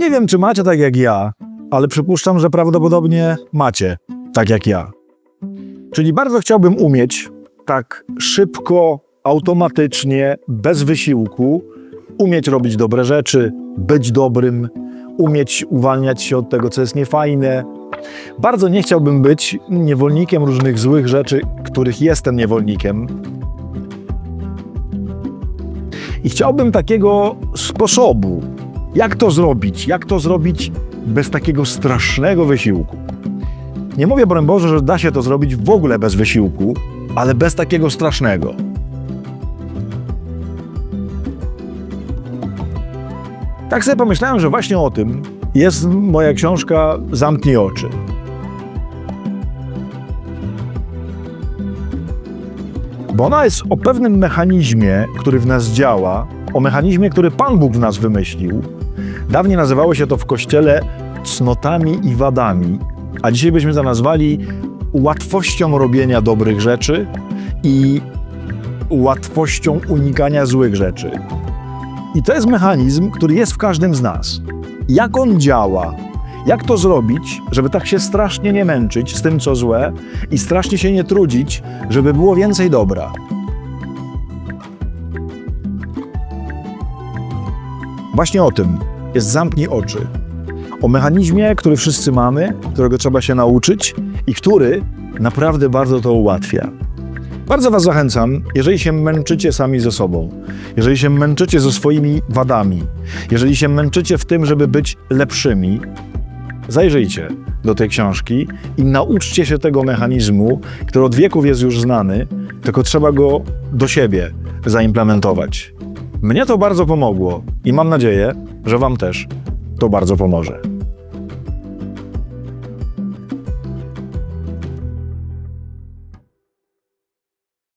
Nie wiem, czy macie tak jak ja, ale przypuszczam, że prawdopodobnie macie tak jak ja. Czyli bardzo chciałbym umieć tak szybko, automatycznie, bez wysiłku, umieć robić dobre rzeczy, być dobrym, umieć uwalniać się od tego, co jest niefajne. Bardzo nie chciałbym być niewolnikiem różnych złych rzeczy, których jestem niewolnikiem. I chciałbym takiego sposobu, jak to zrobić, jak to zrobić bez takiego strasznego wysiłku. Nie mówię, broń Boże, że da się to zrobić w ogóle bez wysiłku, ale bez takiego strasznego. Tak sobie pomyślałem, że właśnie o tym jest moja książka Zamknij oczy. Bo ona jest o pewnym mechanizmie, który w nas działa, o mechanizmie, który Pan Bóg w nas wymyślił. Dawniej nazywało się to w kościele cnotami i wadami, a dzisiaj byśmy to nazwali łatwością robienia dobrych rzeczy i łatwością unikania złych rzeczy. I to jest mechanizm, który jest w każdym z nas. Jak on działa? Jak to zrobić, żeby tak się strasznie nie męczyć z tym, co złe i strasznie się nie trudzić, żeby było więcej dobra? Właśnie o tym jest Zamknij oczy. O mechanizmie, który wszyscy mamy, którego trzeba się nauczyć i który naprawdę bardzo to ułatwia. Bardzo Was zachęcam, jeżeli się męczycie sami ze sobą, jeżeli się męczycie ze swoimi wadami, jeżeli się męczycie w tym, żeby być lepszymi, zajrzyjcie do tej książki i nauczcie się tego mechanizmu, który od wieków jest już znany, tylko trzeba go do siebie zaimplementować. Mnie to bardzo pomogło i mam nadzieję, że Wam też to bardzo pomoże.